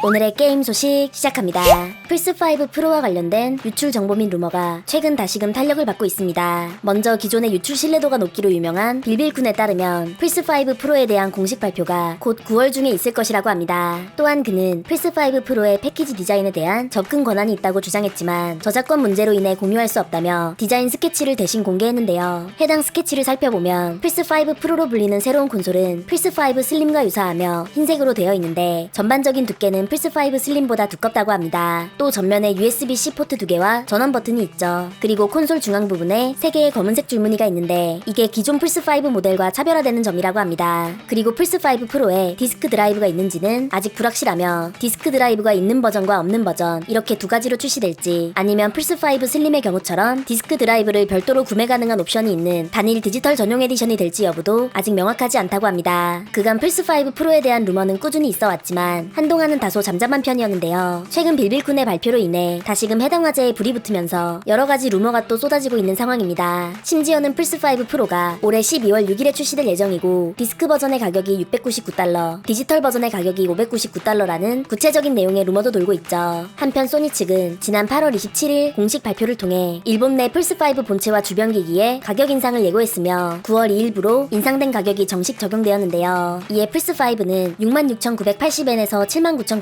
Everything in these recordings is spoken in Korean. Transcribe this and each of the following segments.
오늘의 게임 소식 시작합니다. 플스5 프로와 관련된 유출 정보 및 루머가 최근 다시금 탄력을 받고 있습니다. 먼저 기존의 유출 신뢰도가 높기로 유명한 빌빌쿤에 따르면 플스5 프로에 대한 공식 발표가 곧 9월 중에 있을 것이라고 합니다. 또한 그는 플스5 프로의 패키지 디자인에 대한 접근 권한이 있다고 주장했지만 저작권 문제로 인해 공유할 수 없다며 디자인 스케치를 대신 공개했는데요. 해당 스케치를 살펴보면 플스5 프로로 불리는 새로운 콘솔은 플스5 슬림과 유사하며 흰색으로 되어 있는데 전반적인 두께는 플스5 슬림보다 두껍다고 합니다. 또 전면에 USB-C 포트 두 개와 전원 버튼이 있죠. 그리고 콘솔 중앙 부분에 세 개의 검은색 줄무늬가 있는데 이게 기존 플스5 모델과 차별화되는 점이라고 합니다. 그리고 플스5 프로에 디스크 드라이브가 있는지는 아직 불확실하며 디스크 드라이브가 있는 버전과 없는 버전 이렇게 두 가지로 출시될지 아니면 플스5 슬림의 경우처럼 디스크 드라이브를 별도로 구매 가능한 옵션이 있는 단일 디지털 전용 에디션이 될지 여부도 아직 명확하지 않다고 합니다. 그간 플스5 프로에 대한 루머는 꾸준히 있어 왔지만 한동안은 다소 잠잠한 편이었는데요. 최근 빌빌쿤의 발표로 인해 다시금 해당 화제에 불이 붙으면서 여러 가지 루머가 또 쏟아지고 있는 상황입니다. 심지어는 플스5 프로가 올해 12월 6일에 출시될 예정이고 디스크 버전의 가격이 699달러, 디지털 버전의 가격이 599달러라는 구체적인 내용의 루머도 돌고 있죠. 한편 소니 측은 지난 8월 27일 공식 발표를 통해 일본 내 플스5 본체와 주변 기기에 가격 인상을 예고했으며 9월 2일부로 인상된 가격이 정식 적용되었는데요. 이에 플스5는 66,980엔에서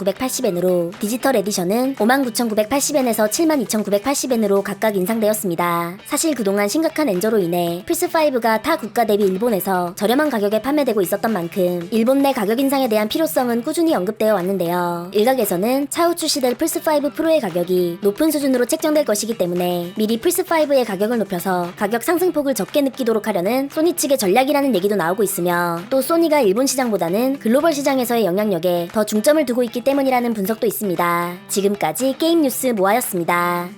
79,980엔으로 디지털 에디션은 59,980엔에서 72,980엔으로 각각 인상되었습니다. 사실 그동안 심각한 엔저로 인해 플스5가 타 국가 대비 일본에서 저렴한 가격에 판매되고 있었던 만큼 일본 내 가격 인상에 대한 필요성은 꾸준히 언급되어 왔는데요. 일각에서는 차후 출시될 플스5 프로의 가격이 높은 수준으로 책정될 것이기 때문에 미리 플스5의 가격을 높여서 가격 상승폭을 적게 느끼도록 하려는 소니 측의 전략이라는 얘기도 나오고 있으며 또 소니가 일본 시장보다는 글로벌 시장에서의 영향력에 더 중점을 두고 있기 때문이라는 분석도 있습니다. 지금까지 게임 뉴스 모아였습니다.